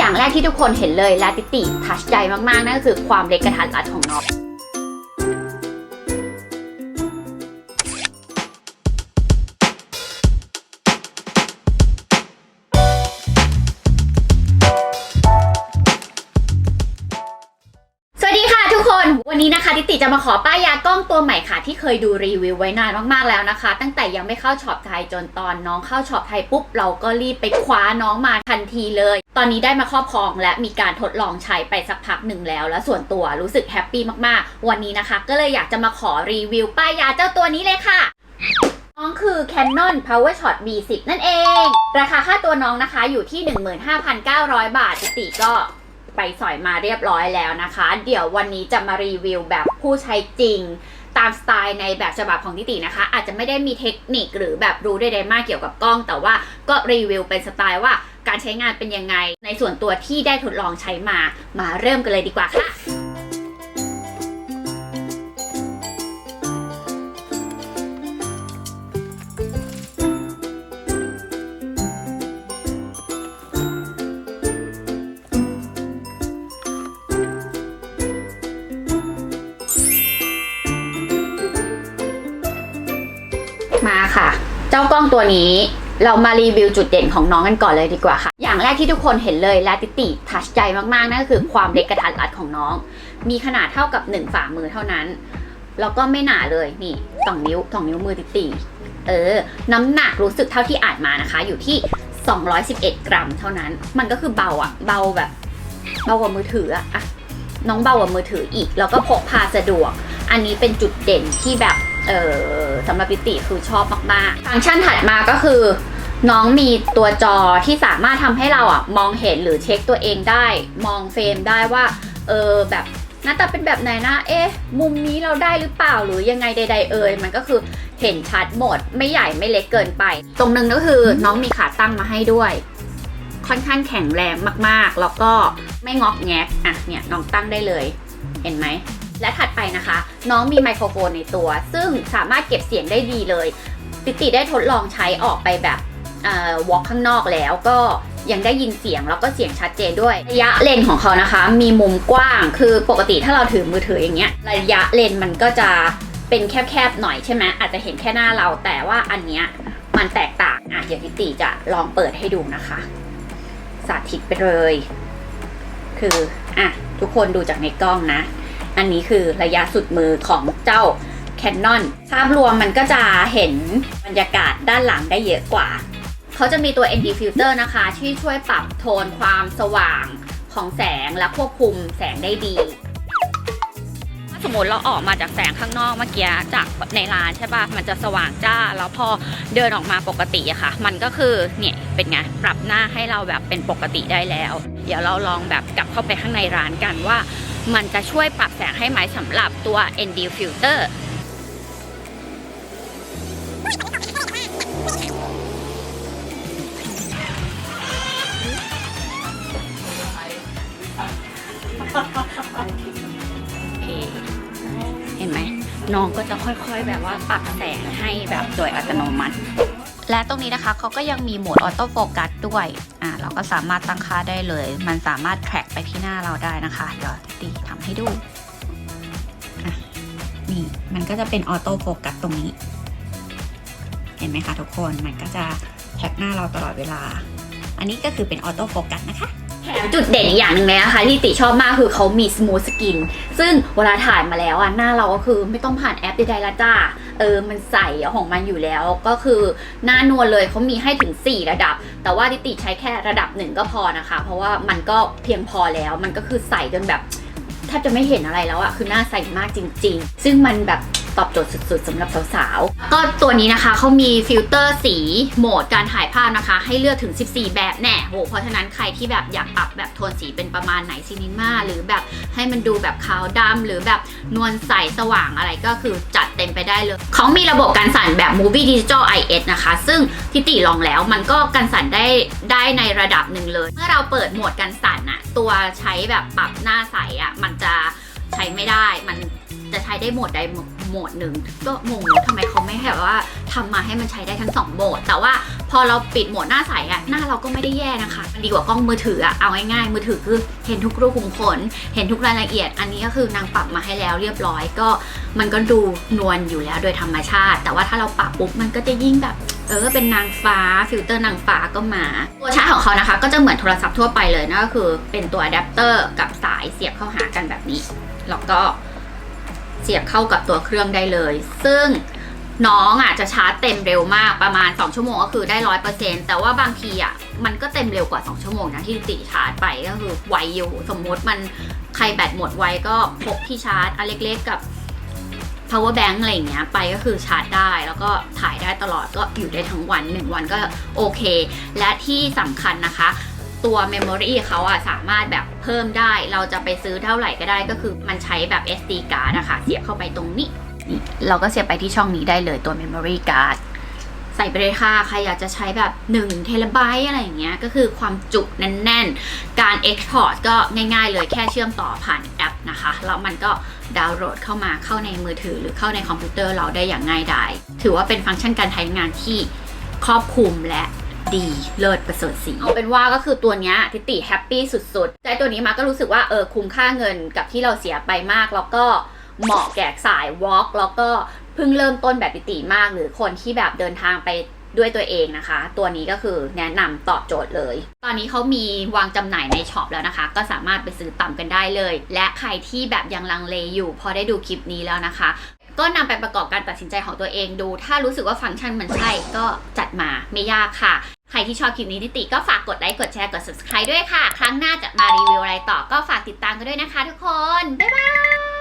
อย่างแรกที่ทุกคนเห็นเลยและติติทัชใจมากๆ นั่นก็คือความเล็กกระทัดรัดของน้องสวัสดีค่ะทุกคนวันนี้นะคะติติจะมาขอป้ายยากล้องตัวใหม่ค่ะ ที่เคยดูรีวิวไว้นานมากๆแล้วนะคะ ตั้งแต่ยังไม่เข้าช็อปไทยจนตอนน้องเข้าช็อปไทยปุ๊บเราก็รีบไปคว้าน้องมาทันทีเลย ตอนนี้ได้มาครอบครองและมีการทดลองใช้ไปสักพักหนึ่งแล้ว และส่วนตัวรู้สึกแฮปปี้มากๆ วันนี้นะคะ ก็เลยอยากจะมาขอรีวิวป้ายยาเจ้าตัวนี้เลยค่ะน้องคือ Canon PowerShot V10 นั่นเอง ราคาค่าตัวน้องนะคะอยู่ที่ 15,900 บาทติก็ไปสอยมาเรียบร้อยแล้วนะคะ เดี๋ยววันนี้จะมารีวิวแบบผู้ใช้จริงตามสไตล์ในแบบฉบับของติตินะคะ อาจจะไม่ได้มีเทคนิคหรือแบบรู้ใดๆมากเกี่ยวกับกล้อง แต่ว่าก็รีวิวเป็นสไตล์ว่า การใช้งานเป็นยังไง ในส่วนตัวที่ได้ทดลองใช้มา มาเริ่มกันเลยดีกว่าค่ะมาค่ะ เจ้ากล้องตัวนี้ เรามารีวิวจุดเด่นของน้องกันก่อนเลยดีกว่าค่ะ อย่างแรกที่ทุกคนเห็นเลยและติติทัชใจมากๆ นั่นก็คือความเล็กกระทัดรัดของน้อง มีขนาดเท่ากับ 1 ฝ่ามือเท่านั้น แล้วก็ไม่หนาเลยนี่สองนิ้วสองนิ้วมือติติเออ น้ำหนักรู้สึกเท่าที่อ่านมานะคะ อยู่ที่ 211 กรัมเท่านั้น มันก็คือเบาอะเบาแบบ เบากว่ามือถืออะอะน้องเบากว่ามือถืออีก แล้วก็พกพาสะดวก อันนี้เป็นจุดเด่นที่แบบ เออ สำหรับปิติคือชอบมากๆ ฟังก์ชันถัดมาก็คือ น้องมีตัวจอที่สามารถทำให้เราอะมองเห็นหรือเช็คตัวเองได้ มองเฟรมได้ว่า เออแบบหน้าตาเป็นแบบไหนนะ เอ๊ะ มุมนี้เราได้หรือเปล่าหรือยังไงใด ๆ เอ่ยมันก็คือเห็นชัดหมด ไม่ใหญ่ไม่เล็กเกินไป ตรงนึงก็คือน้องมีขาตั้งมาให้ด้วย ค่อนข้างแข็งแรงมากๆ แล้วก็ไม่งอกแงกอะเนี่ยน้องตั้งได้เลย เห็นไหม และถัดไปนะคะ น้องมีไมโครโฟนในตัว ซึ่งสามารถเก็บเสียงได้ดีเลย ติติได้ทดลองใช้ออกไปแบบวอล์กข้างนอกแล้วก็ยังได้ยินเสียงแล้วก็เสียงชัดเจนด้วย ระยะเลนของเขานะคะ มีมุมกว้างคือปกติถ้าเราถือมือถืออย่างเงี้ยระยะเลนมันก็จะเป็นแคบๆหน่อยใช่ไหมอาจจะเห็นแค่หน้าเราแต่ว่าอันเนี้ยมันแตกต่างอะเดี๋ยวติติจะลองเปิดให้ดูนะคะ สาธิตไปเลย คืออะทุกคนดูจากในกล้องนะ อันนี้คือระยะสุดมือของเจ้า Canon ภาพรวมมันก็จะเห็นบรรยากาศด้านหลังได้เยอะกว่า เขาจะมีตัว ND filter นะคะ ที่ช่วยปรับโทนความสว่างของแสงและควบคุมแสงได้ดีสมมติเราออกมาจากแสงข้างนอกเมื่อกี้จากในร้านใช่ป่ะ มันจะสว่างจ้า แล้วพอเดินออกมาปกติอะค่ะ มันก็คือเนี่ยเป็นไง ปรับหน้าให้เราแบบเป็นปกติได้แล้ว เดี๋ยวเราลองแบบกลับเข้าไปข้างในร้านกันว่า มันจะช่วยปรับแสงให้ไหมสำหรับตัว ND filter เห็นไหมน้องก็จะค่อยๆแบบว่าปรับแสงให้แบบโดยอัตโนมัติ และตรงนี้นะคะเขาก็ยังมีโหมดออโต้โฟกัสด้วยอ่าเราก็สามารถตั้งค่าได้เลย มันสามารถแทร็กไปที่หน้าเราได้นะคะ เดี๋ยวตีทำให้ดูอะนี่มันก็จะเป็นออโต้โฟกัสตรงนี้ เห็นไหมคะทุกคนมันก็จะแท็กหน้าเราตลอดเวลา อันนี้ก็คือเป็นออโต้โฟกัสนะคะ แถมจุดเด่นอีกอย่างหนึ่งเลยนะคะที่ติชอบมากคือเขามี smooth skin ซึ่งเวลาถ่ายมาแล้วอะหน้าเราก็คือไม่ต้องผ่านแอปใดๆละจ้า เออมันใสของมันอยู่แล้วก็คือหน้านวลเลยเขามีให้ถึง 4 ระดับ แต่ว่าติติใช้แค่ระดับหนึ่งก็พอนะคะ เพราะว่ามันก็เพียงพอแล้วมันก็คือใสจนแบบแทบจะไม่เห็นอะไรแล้วอะคือหน้าใสมากจริง ๆ ซึ่งมันแบบ ตอบโจทย์สุดๆสำหรับสาวๆ ก็ตัวนี้นะคะเขามีฟิลเตอร์สีโหมดการถ่ายภาพนะคะ ให้เลือกถึง 14 แบบแน่โหเพราะฉะนั้นใครที่แบบอยากปรับแบบโทนสีเป็นประมาณไหนซีนิม่าหรือแบบให้มันดูแบบขาวดำหรือแบบนวลใสสว่างอะไรก็คือจัดเต็มไปได้เลย เขามีระบบการสั่นแบบ Movie Digital IS นะคะ ซึ่งที่ติลองแล้วมันก็การสั่นได้ได้ในระดับหนึ่งเลย เมื่อเราเปิดโหมดการสั่นอะตัวใช้แบบปรับหน้าใสอะมันจะใช้ไม่ได้ มันจะใช้ได้โหมดใด โหมดหนึ่งก็งงว่าทำไมเขาไม่แบบว่าทำมาให้มันใช้ได้ทั้งสองโหมด แต่ว่าพอเราปิดโหมดหน้าใสอะหน้าเราก็ไม่ได้แย่นะคะมันดีกว่ากล้องมือถืออะเอาง่ายๆมือถือคือเห็นทุกรูขุมขนเห็นทุกรายละเอียด อันนี้ก็คือนางปรับมาให้แล้วเรียบร้อยก็ มันก็ดูนวลอยู่แล้วโดยธรรมชาติ แต่ว่าถ้าเราปรับปุ๊บมันก็จะยิ่งแบบเออเป็นนางฟ้าฟิลเตอร์นางฟ้าก็มาตัวชาร์จของเขานะคะ ก็จะเหมือนโทรศัพท์ทั่วไปเลยนะก็คือเป็นตัวอะแดปเตอร์กับสายเสียบเข้าหากันแบบนี้แล้วก็ สียบเข้ากับตัวเครื่องได้เลย ซึ่งน้องอะจะชาร์จเต็มเร็วมากประมาณ 2 ชั่วโมงก็คือได้ร้อยเปอร์เซ็นต์แต่ว่าบางทีอะมันก็เต็มเร็วกว่า 2 ชั่วโมงนะที่ติชาร์จไปก็คือไวอยู่สมมติมันใครแบตหมดไวก็พกที่ชาร์จอันเล็กๆกับ power bank อะไรอย่างเงี้ยไปก็คือชาร์จได้ แล้วก็ถ่ายได้ตลอดก็อยู่ได้ทั้งวัน 1 วันก็โอเค และที่สำคัญนะคะ ตัว memory เขาอะสามารถแบบเพิ่มได้ เราจะไปซื้อเท่าไหร่ก็ได้ก็คือมันใช้แบบ SD card นะคะ เสียบเข้าไปตรงนี้ เราก็เสียบไปที่ช่องนี้ได้เลยตัว memory card ใส่ไปเลยค่ะ ใครอยากจะใช้แบบ1เทราไบต์อะไรอย่างเงี้ย ก็คือความจุแน่นๆ การ export ก็ง่ายๆเลยแค่เชื่อมต่อผ่านแอปนะคะ แล้วมันก็ดาวน์โหลดเข้ามาเข้าในมือถือหรือเข้าในคอมพิวเตอร์เราได้อย่างง่ายดาย ถือว่าเป็นฟังก์ชันการใช้งานที่ครอบคลุมและ ดีเลิศประเสริฐสีเอาเป็นว่าก็คือตัวเนี้ยทิติแฮปปี้สุดๆใจตัวนี้มาก็รู้สึกว่าเออคุ้มค่าเงินกับที่เราเสียไปมาก แล้วก็เหมาะแก่สายวอล์กแล้วก็เพิ่งเริ่มต้นแบบติติมาก หรือคนที่แบบเดินทางไปด้วยตัวเองนะคะ ตัวนี้ก็คือแนะนำตอบโจทย์เลย ตอนนี้เขามีวางจำหน่ายในช็อปแล้วนะคะ ก็สามารถไปซื้อต่ำกันได้เลย และใครที่แบบยังลังเลอยู่พอได้ดูคลิปนี้แล้วนะคะ ก็นำไปประกอบการตัดสินใจของตัวเองดู ถ้ารู้สึกว่าฟังก์ชันมันใช่ก็จัดมาไม่ยากค่ะ รที่ชอบคลิปนี้นิติก็ฝากกดไลค์กดแชร์กด subscribe ด้วยค่ะ ครั้งหน้าจะมารีวิวอะไรต่อก็ฝากติดตามกันด้วยนะคะทุกคน บ๊ายบาย